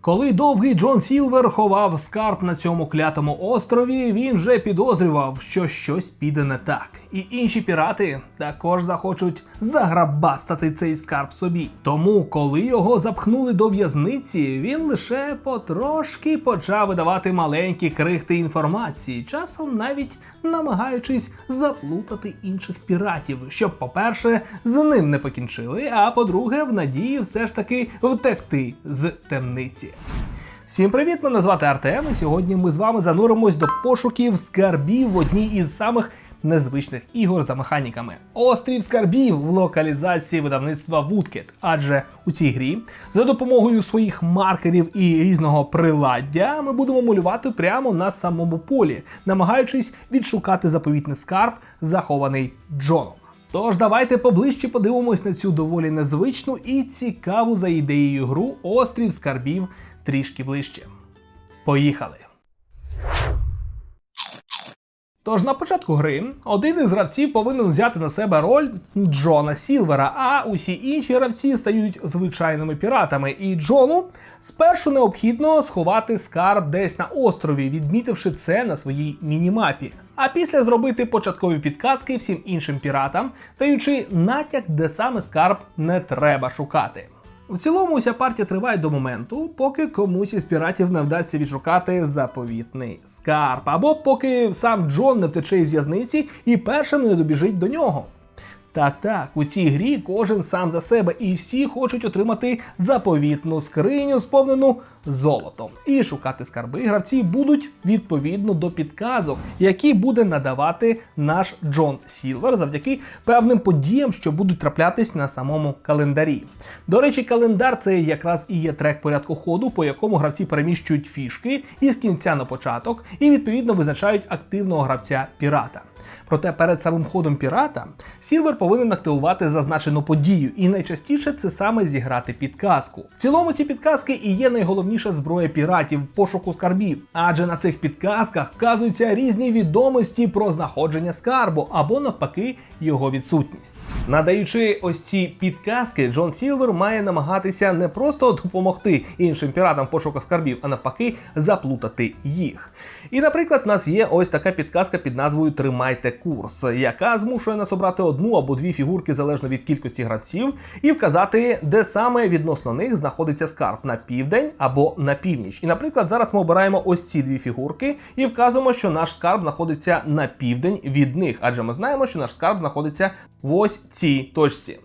Коли довгий Джон Сілвер ховав скарб на цьому клятому острові, він вже підозрював, що щось піде не так, і інші пірати також захочуть заграбастати цей скарб собі. Тому, коли його запхнули до в'язниці, він лише потрошки почав видавати маленькі крихти інформації, часом навіть намагаючись заплутати інших піратів, щоб, по-перше, з ним не покінчили, а по-друге, в надії все ж таки втекти з темниці. Всім привіт! Мене звати Артем, і сьогодні ми з вами зануримось до пошуків скарбів в одній із самих незвичних ігор за механіками. Острів скарбів в локалізації видавництва Woodcat. Адже у цій грі за допомогою своїх маркерів і різного приладдя ми будемо малювати прямо на самому полі, намагаючись відшукати заповітний скарб, захований Джоном. Тож давайте поближче подивимось на цю доволі незвичну і цікаву за ідеєю гру Острів скарбів трішки ближче. Поїхали! Тож на початку гри один із гравців повинен взяти на себе роль Джона Сілвера, а усі інші гравці стають звичайними піратами. І Джону спершу необхідно сховати скарб десь на острові, відмітивши це на своїй мінімапі. А після зробити початкові підказки всім іншим піратам, даючи натяк, де саме скарб не треба шукати. В цілому уся партія триває до моменту, поки комусь із піратів не вдасться відшукати заповітний скарб, або поки сам Джон не втече із в'язниці і першим не добіжить до нього. Так, так, у цій грі кожен сам за себе, і всі хочуть отримати заповітну скриню, сповнену золотом. І шукати скарби гравці будуть відповідно до підказок, які буде надавати наш Джон Сілвер завдяки певним подіям, що будуть траплятись на самому календарі. До речі, календар це якраз і є трек порядку ходу, по якому гравці переміщують фішки із кінця на початок і відповідно визначають активного гравця пірата. Проте перед самим ходом пірата Сілвер повинен активувати зазначену подію, і найчастіше це саме зіграти підказку. В цілому ці підказки і є найголовніша зброя піратів пошуку скарбів, адже на цих підказках вказуються різні відомості про знаходження скарбу або навпаки його відсутність. Надаючи ось ці підказки, Джон Сілвер має намагатися не просто допомогти іншим піратам в пошуку скарбів, а навпаки, заплутати їх. І, наприклад, у нас є ось така підказка під назвою Тримайте курс, яка змушує нас обрати одну або дві фігурки залежно від кількості гравців, і вказати, де саме відносно них знаходиться скарб на південь або на північ. І, наприклад, зараз ми обираємо ось ці дві фігурки і вказуємо, що наш скарб знаходиться на південь від них, адже ми знаємо, що наш скарб знаходиться в ось цій точці.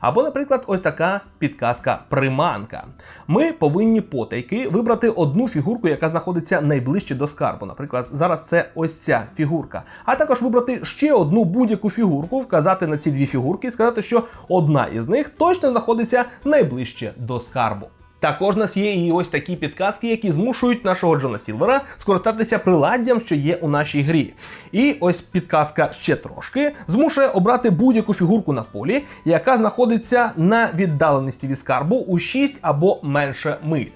Або, наприклад, ось така підказка приманка. Ми повинні потайки вибрати одну фігурку, яка знаходиться найближче до скарбу. Наприклад, зараз це ось ця фігурка. А також вибрати ще одну будь-яку фігурку, вказати на ці дві фігурки і сказати, що одна із них точно знаходиться найближче до скарбу. Також у нас є і ось такі підказки, які змушують нашого Джона Сілвера скористатися приладдям, що є у нашій грі. І ось підказка ще трошки змушує обрати будь-яку фігурку на полі, яка знаходиться на віддаленості від скарбу у 6 або менше миль.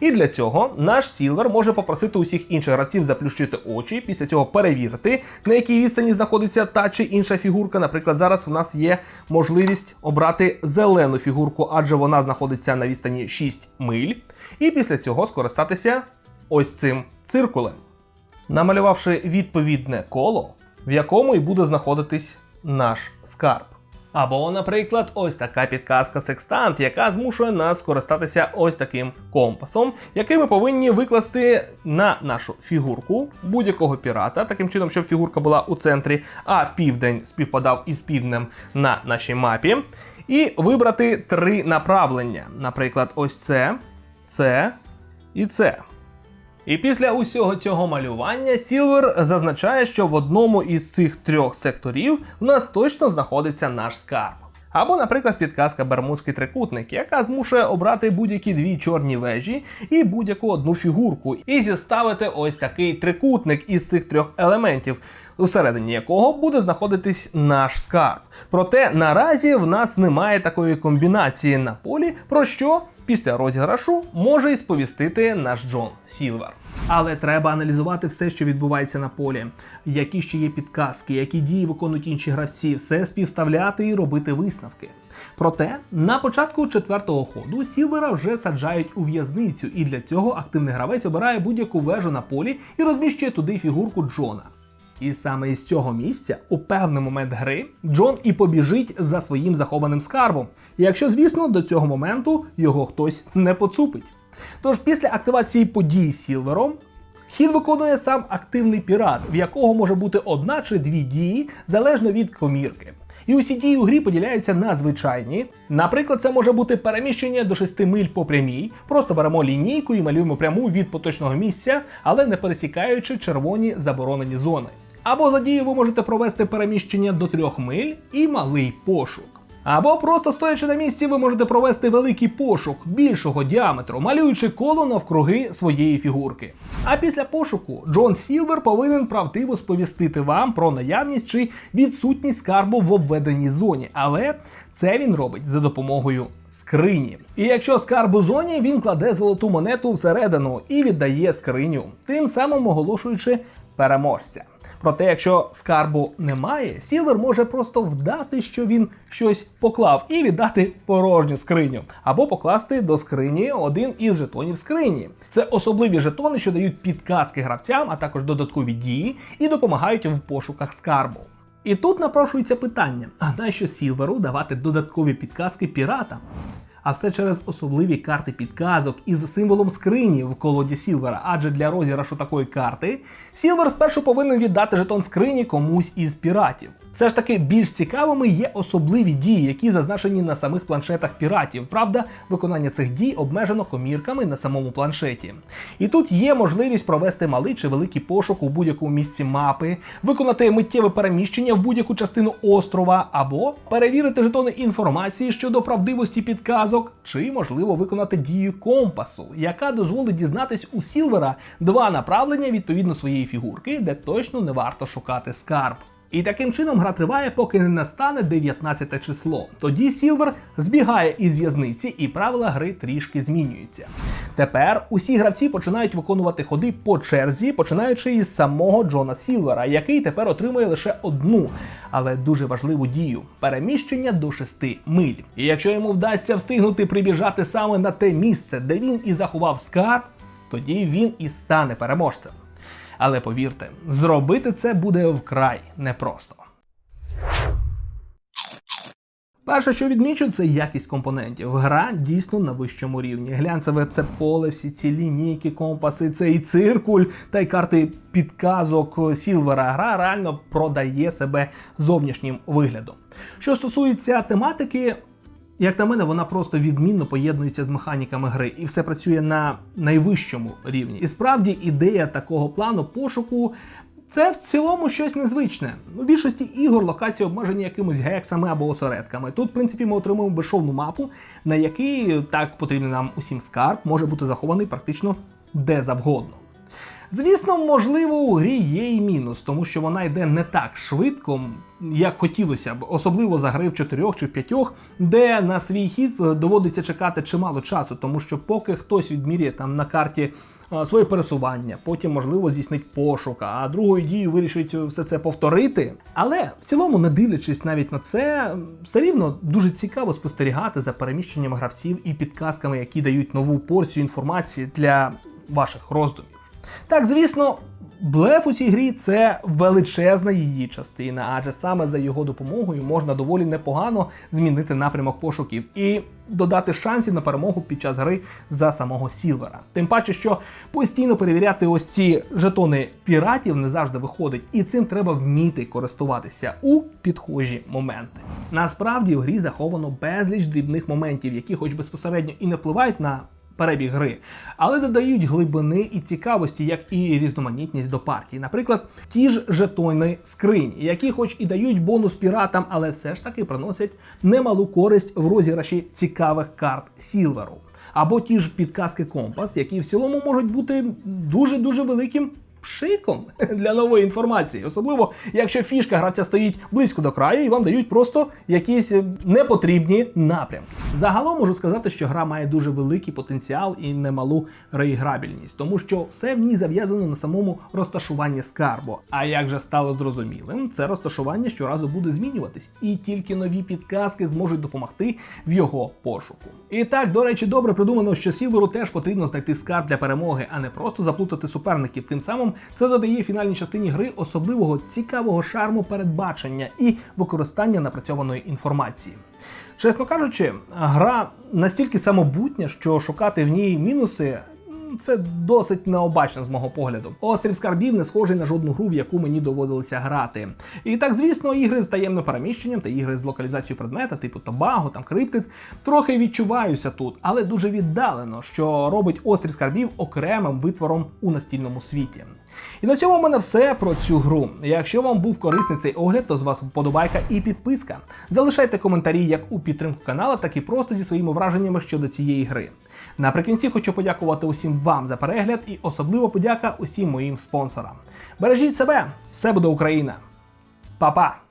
І для цього наш Сілвер може попросити усіх інших гравців заплющити очі, після цього перевірити, на якій відстані знаходиться та чи інша фігурка. Наприклад, зараз у нас є можливість обрати зелену фігурку, адже вона знаходиться на відстані 6 миль. І після цього скористатися ось цим циркулем, намалювавши відповідне коло, в якому і буде знаходитись наш скарб. Або, наприклад, ось така підказка секстант, яка змушує нас скористатися ось таким компасом, який ми повинні викласти на нашу фігурку будь-якого пірата, таким чином, щоб фігурка була у центрі, а південь співпадав із півднем на нашій мапі. І вибрати три направлення. Наприклад, ось це, це і це. І після усього цього малювання Сілвер зазначає, що в одному із цих трьох секторів в нас точно знаходиться наш скарб. Або, наприклад, підказка Бермудський трикутник, яка змушує обрати будь-які дві чорні вежі і будь-яку одну фігурку, і зіставити ось такий трикутник із цих трьох елементів, усередині якого буде знаходитись наш скарб. Проте наразі в нас немає такої комбінації на полі, про що після розіграшу може і сповістити наш Джон Сілвер. Але треба аналізувати все, що відбувається на полі, які ще є підказки, які дії виконують інші гравці, все співставляти і робити висновки. Проте на початку четвертого ходу Сілвера вже саджають у в'язницю, і для цього активний гравець обирає будь-яку вежу на полі і розміщує туди фігурку Джона. І саме із цього місця, у певний момент гри, Джон і побіжить за своїм захованим скарбом, якщо, звісно, до цього моменту його хтось не поцупить. Тож після активації подій Сілвером хід виконує сам активний пірат, в якого може бути одна чи дві дії залежно від комірки. І усі дії у грі поділяються на звичайні. Наприклад, це може бути переміщення до 6 миль по прямій. Просто беремо лінійку і малюємо пряму від поточного місця, але не пересікаючи червоні заборонені зони. Або за дію ви можете провести переміщення до 3 миль і малий пошук. Або просто стоячи на місці, ви можете провести великий пошук більшого діаметру, малюючи коло навкруги своєї фігурки. А після пошуку Джон Сілвер повинен правдиво сповістити вам про наявність чи відсутність скарбу в обведеній зоні, але це він робить за допомогою скрині. І якщо скарб у зоні, він кладе золоту монету всередину і віддає скриню, тим самим оголошуючи переможця. Проте, якщо скарбу немає, Сілвер може просто вдати, що він щось поклав, і віддати порожню скриню, або покласти до скрині один із жетонів скрині. Це особливі жетони, що дають підказки гравцям, а також додаткові дії, і допомагають в пошуках скарбу. І тут напрошується питання: а нащо Сілверу давати додаткові підказки піратам? А все через особливі карти підказок із символом скрині в колоді Сілвера. Адже для розіграшу такої карти Сілвер спершу повинен віддати жетон скрині комусь із піратів. Все ж таки більш цікавими є особливі дії, які зазначені на самих планшетах піратів. Правда, виконання цих дій обмежено комірками на самому планшеті. І тут є можливість провести малий чи великий пошук у будь-якому місці мапи, виконати миттєве переміщення в будь-яку частину острова, або перевірити жетони інформації щодо правдивості підказок, чи можливо виконати дію компасу, яка дозволить дізнатись у Сілвера два направлення відповідно своєї фігурки, де точно не варто шукати скарб. І таким чином гра триває, поки не настане 19 число. Тоді Сілвер збігає із в'язниці, і правила гри трішки змінюються. Тепер усі гравці починають виконувати ходи по черзі, починаючи із самого Джона Сілвера, який тепер отримує лише одну, але дуже важливу дію переміщення до 6 миль. І якщо йому вдасться встигнути прибіжати саме на те місце, де він і заховав скарб, тоді він і стане переможцем. Але повірте, зробити це буде вкрай непросто. Перше, що відмічу, це якість компонентів. Гра дійсно на вищому рівні. Глянцеве це поле, всі ці лінійки, компаси, цей циркуль та й карти підказок Сілвера. Гра реально продає себе зовнішнім виглядом. Що стосується тематики, як на мене, вона просто відмінно поєднується з механіками гри, і все працює на найвищому рівні. І справді ідея такого плану пошуку. Це в цілому щось незвичне. У більшості ігор локації обмежені якимось гексами або осередками. Тут, в принципі, ми отримуємо безшовну мапу, на якій так потрібний нам усім скарб може бути захований практично де завгодно. Звісно, можливо, у грі є і мінус, тому що вона йде не так швидко, як хотілося б, особливо за гри в чотирьох чи в п'ятьох, де на свій хід е, доводиться чекати чимало часу, тому що поки хтось відміряє там на карті е, своє пересування, потім можливо здійснить пошук, а другою дією вирішить все це повторити. Але в цілому, не дивлячись навіть на це, все рівно дуже цікаво спостерігати за переміщенням гравців і підказками, які дають нову порцію інформації для ваших роздумів. Так, звісно, блеф у цій грі це величезна її частина, адже саме за його допомогою можна доволі непогано змінити напрямок пошуків і додати шансів на перемогу під час гри за самого Сілвера. Тим паче, що постійно перевіряти ось ці жетони піратів не завжди виходить, і цим треба вміти користуватися у підхожі моменти. Насправді в грі заховано безліч дрібних моментів, які, хоч безпосередньо і не впливають на перебіг гри, але додають глибини і цікавості, як і різноманітність до партії. Наприклад, ті ж жетони скрині, які, хоч і дають бонус піратам, але все ж таки приносять немалу користь в розіграші цікавих карт Сілверу. Або ті ж підказки компас, які в цілому можуть бути дуже дуже великим пшиком для нової інформації, особливо якщо фішка гравця стоїть близько до краю і вам дають просто якісь е, непотрібні напрямки. Загалом можу сказати, що гра має дуже великий потенціал і немалу реіграбільність, тому що все в ній зав'язано на самому розташуванні скарбу. А як же стало зрозумілим, це розташування щоразу буде змінюватись, і тільки нові підказки зможуть допомогти в його пошуку. І так, до речі, добре придумано, що Сілверу теж потрібно знайти скарб для перемоги, а не просто заплутати суперників. Тим самим це додає фінальній частині гри особливого цікавого шарму передбачення і використання напрацьованої інформації. Чесно кажучи, гра настільки самобутня, що шукати в ній мінуси. Це досить необачно з мого погляду. Острів скарбів не схожий на жодну гру, в яку мені доводилося грати. І так, звісно, ігри з таємним переміщенням та ігри з локалізацією предмета, типу Тобаго, там Криптид, трохи відчуваюся тут, але дуже віддалено, що робить острів скарбів окремим витвором у настільному світі. І на цьому в мене все про цю гру. Якщо вам був корисний цей огляд, то з вас вподобайка і підписка. Залишайте коментарі як у підтримку канала, так і просто зі своїми враженнями щодо цієї гри. Наприкінці хочу подякувати усім вам за перегляд і особливо подяка усім моїм спонсорам. Бережіть себе, все буде Україна. Па-па!